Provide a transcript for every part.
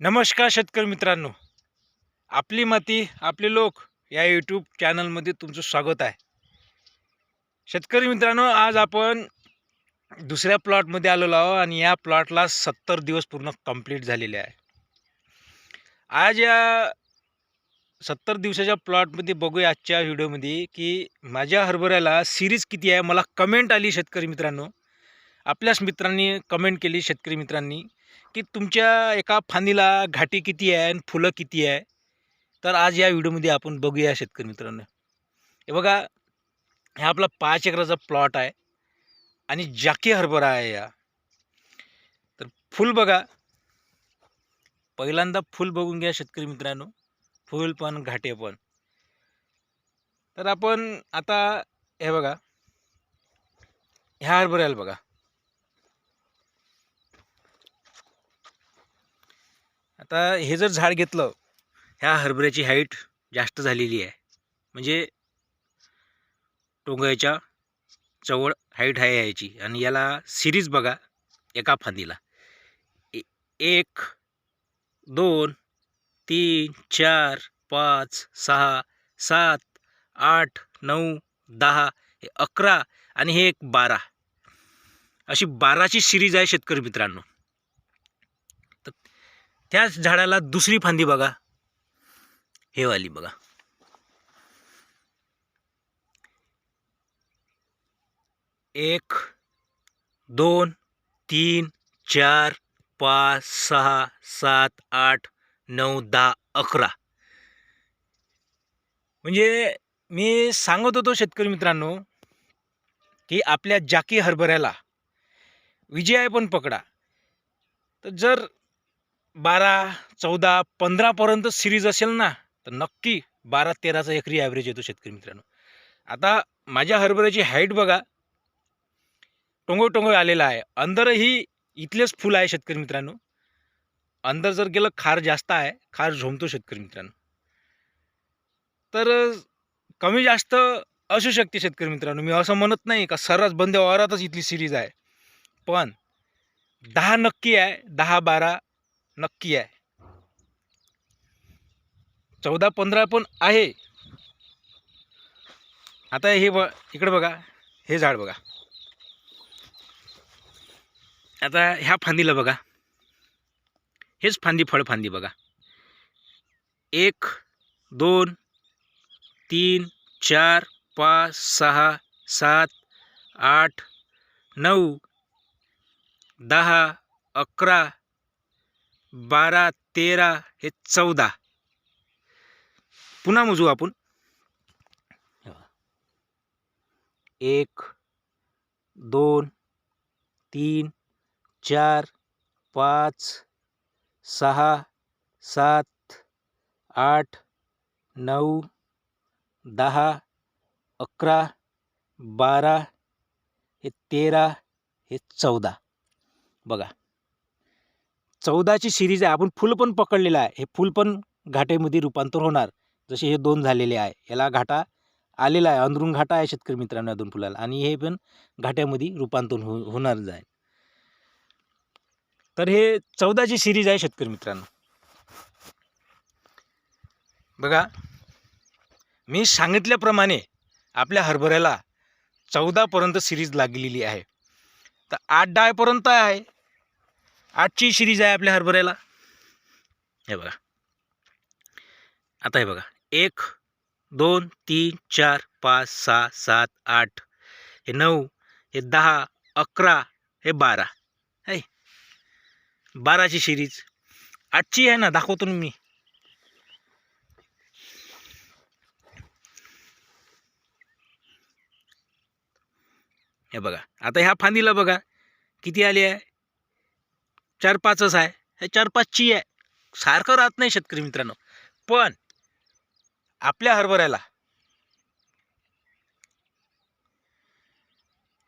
नमस्कार शेतकरी मित्रांनो. आपली माती आपले लोक या यूट्यूब चॅनलमध्ये तुमचं स्वागत आहे. शेतकरी मित्रांनो आज आपण दुसऱ्या प्लॉटमध्ये आलेलो आहोत आणि या प्लॉटला सत्तर दिवस पूर्ण कंप्लीट झालेले आहे. आज या सत्तर दिवसाच्या प्लॉटमध्ये बघूया आजच्या व्हिडिओमध्ये की माझ्या हरभऱ्याला सिरीज किती आहे मला कमेंट आली शेतकरी मित्रांनो. आपल्याच मित्रांनी कमेंट केली शेतकरी मित्रांनी. की तुमच्या एका फांदीला घाटी किती आहे आणि फुलं किती आहे? तर आज या व्हिडिओमध्ये आपण बघूया शेतकरी मित्रांनो. हे बघा हा आपला पाच एकराचा प्लॉट आहे आणि जाकी हरभरा आहे या तर फुल बघा. पहिल्यांदा फुल बघून घ्या शेतकरी मित्रांनो. फुल पण घाटे पण. तर आपण आता हे बघा. ह्या हरभऱ्याला बघा. आता हे जर झाड घेतलं ह्या हरभऱ्याची हाईट जास्त झालेली आहे. म्हणजे टोंगळ्याच्या जवळ हाईट आहे याची. आणि याला सिरीज बघा एका फांदीला. ए- एक दोन तीन चार पाच सहा सात आठ नऊ दहा हे अकरा आणि हे एक बारा. अशी बाराची सिरीज आहे शेतकरी मित्रांनो. त्याच झाडाला दुसरी फांदी बघा. हे वाली बघा. एक दोन तीन चार पाच सहा सात आठ नऊ दहा अकरा. म्हणजे मी सांगत होतो शेतकरी मित्रांनो की आपल्या जाकी हरभऱ्याला विजय पण पकडा. तर जर बारा चौदा पंधरापर्यंत सिरीज असेल ना तर नक्की बारा तेराचा एकरी ॲव्हरेज येतो शेतकरी मित्रांनो. आता माझ्या हरभऱ्याची हाईट बघा. टोंगो टोंगो आलेला आहे. अंदरही इथलेच फुल आहे शेतकरी मित्रांनो. अंदर जर गेलं खार जास्त आहे. खार झोंबतो शेतकरी मित्रांनो. तर कमी जास्त असू शकते शेतकरी मित्रांनो. मी असं म्हणत नाही का सर्रास बंद वावरातच इथली सिरीज आहे. पण दहा नक्की आहे. दहा बारा नक्की आहे. चौदा पंधरा पण आहे. आता हे ब इकडे बघा हे झाड बघा. आता ह्या फांदीला बघा. हेच फांदी फळ फांदी बघा. एक दोन तीन चार पाच सहा सात आठ नऊ दहा अकरा बारा तेरा हे चौदा. पुन्हा मोजू आपण. एक दोन तीन चार पाच सहा सात आठ नऊ दहा अकरा बारा हे तेरा हे चौदा. बघा. चौदाची सिरीज आहे. आपण फुल पण पकडलेलं आहे. हे फुल पण घाटेमध्ये रूपांतर होणार. जसे हे दोन झालेले आहे. याला घाटा आलेला आहे. अंदरून घाटा आहे शेतकरी मित्रांनो या दोन फुलाला. आणि हे पण घाट्यामध्ये रूपांतर हो होणार आहे तर हे चौदाची सिरीज आहे शेतकरी मित्रांनो. बघा मी सांगितल्याप्रमाणे आपल्या हरभऱ्याला चौदापर्यंत सिरीज लागलेली आहे. तर आठ डायपर्यंत आहे. आजची सिरीज आहे आपल्या हरभऱ्याला. हे बघा. आता हे बघा. एक दोन तीन चार पाच सहा सात आठ हे नऊ हे दहा अकरा हे बारा. आहे बाराची सिरीज आठची आहे ना दाखवतो मी. हे बघा. आता ह्या फांदीला बघा. किती आली आहे? चार पाचच आहे. हे चार पाचची आहे. सारखं राहत नाही शेतकरी मित्रांनो. पण आपल्या हरभऱ्याला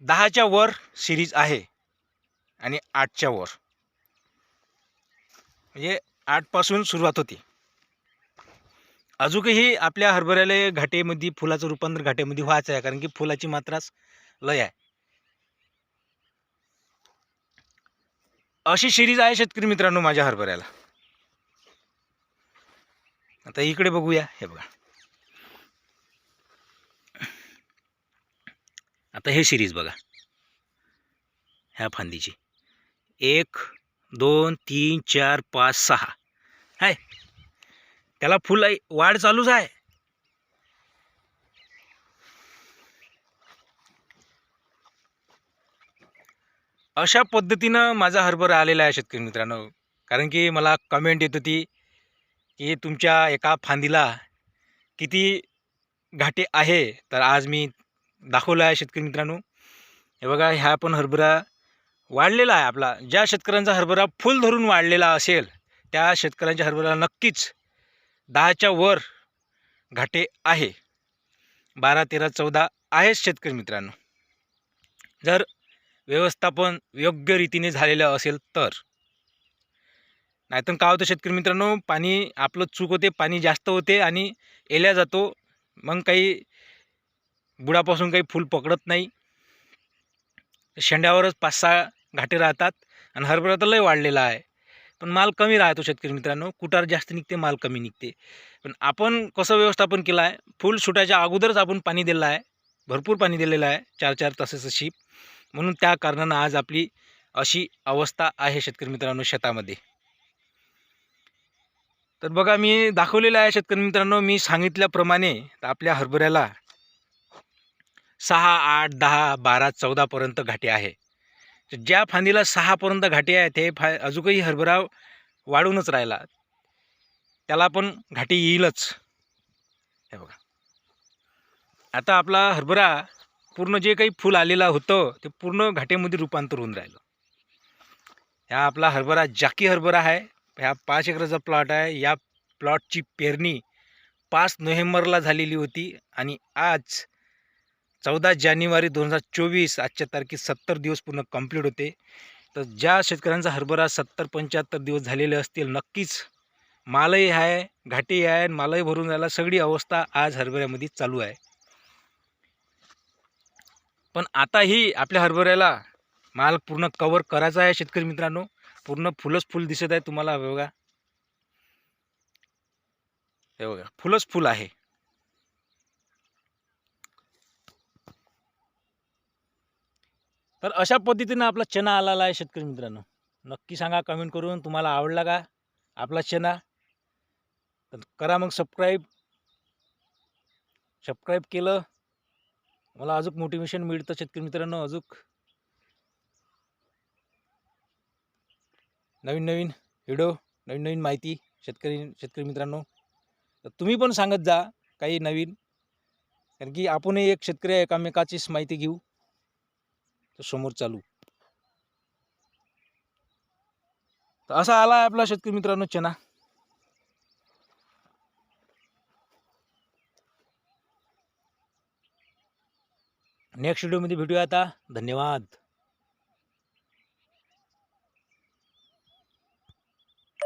दहाच्या वर सिरीज आहे आणि आठच्या वर. म्हणजे आठपासून सुरुवात होती. अजूनही आपल्या हरभऱ्याला घाटेमध्ये फुलाचं रूपांतर घाटेमध्ये व्हायचं आहे. कारण की फुलाची मात्राच लय आहे. अशी सिरीज आहे शेतकरी मित्रांनो माझ्या हरभऱ्याला. आता इकडे बघूया हे बघा. आता हे सिरीज बघा. ह्या फांदीची. एक दोन तीन चार पाच सहा. हाय. त्याला फुल वाढ चालूच आहे. अशा पद्धतीनं माझा हरभरा आलेला आहे शेतकरी मित्रांनो. कारण की मला कमेंट येत होती की तुमच्या एका फांदीला किती घाटे आहे? तर आज मी दाखवलं आहे शेतकरी मित्रांनो. हे बघा ह्या पण हरभरा वाढलेला आहे आपला. ज्या शेतकऱ्यांचा हरभरा फुल धरून वाढलेला असेल त्या शेतकऱ्यांच्या हरभऱ्याला नक्कीच दहाच्या वर घाटे आहे. बारा तेरा चौदा आहेच शेतकरी मित्रांनो. जर व्यवस्थापन योग्य रीतीने झालेलं असेल तर. नाहीतर काय होतं शेतकरी मित्रांनो पाणी आपलं चूक होते पाणी जास्त होते आणि एल्या जातो. मग काही बुडापासून काही फूल पकडत नाही. शेंड्यावरच पाच सहा घाटे राहतात आणि हरभरा तर लय वाढलेला आहे. पण माल कमी राहतो शेतकरी मित्रांनो कुटार जास्त निघते माल कमी निघते. पण आपण कसं व्यवस्थापन केलं आहे? फूल सुटायच्या अगोदरच आपण पाणी दिलं आहे. भरपूर पाणी दिलेलं आहे चार चार तासाचं शीप म्हणून त्या कारणानं आज आपली अशी अवस्था आहे शेतकरी मित्रांनो शेतामध्ये. तर बघा मी दाखवलेलं आहे शेतकरी मित्रांनो मी सांगितल्याप्रमाणे तर आपल्या हरभऱ्याला सहा आठ दहा बारा चौदापर्यंत घाटे आहे. ज्या फांदीला सहापर्यंत घाटे आहे ते फा अजूनही हरभरा वाढूनच राहिला. त्याला पण घाटी येईलच. हे बघा. आता आपला हरभरा पूर्ण जे काही फूल आलेलं होतं ते पूर्ण घाटेमध्ये रूपांतर होऊन राहिलं. ह्या आपला हरभरा जाकी हरभरा आहे. ह्या पाच एकराचा प्लॉट आहे. या प्लॉटची पेरणी पाच नोव्हेंबरला झालेली होती आणि आज चौदा जानेवारी दोन हजार चोवीस आजच्या तारखेत सत्तर दिवस पूर्ण कंप्लीट होते. तर ज्या शेतकऱ्यांचा हरभरा सत्तर पंच्याहत्तर दिवस झालेले असतील नक्कीच मालही आहे घाटी आहे आणि मालही भरून राहिला. सगळी अवस्था आज हरभऱ्यामध्ये चालू आहे. पण आताही आपल्या हरभऱ्याला माल पूर्ण कवर करायचा आहे शेतकरी मित्रांनो. पूर्ण फुलच फुल दिसत आहे तुम्हाला हे बघा. हे बघा फुलच फुल आहे. तर अशा पद्धतीनं आपला चना आलेला आहे शेतकरी मित्रांनो. नक्की सांगा कमेंट करून तुम्हाला आवडला का आपला चना तर करा मग सबस्क्राईब सबस्क्राईब केलं. मला अजून मोटिवेशन मिळतं शेतकरी मित्रांनो अजून नवीन नवीन व्हिडिओ नवीन नवीन माहिती शेतकरी शेतकरी मित्रांनो. तर तुम्ही पण सांगत जा काही नवीन. कारण की आपणही एक शेतकरी एकामेकाचीच माहिती घेऊ. तर समोर चालू. तर असा आला आहे आपला शेतकरी मित्रांनो चना. नेक्स्ट व्हिडिओमध्ये भेटूया आता. धन्यवाद.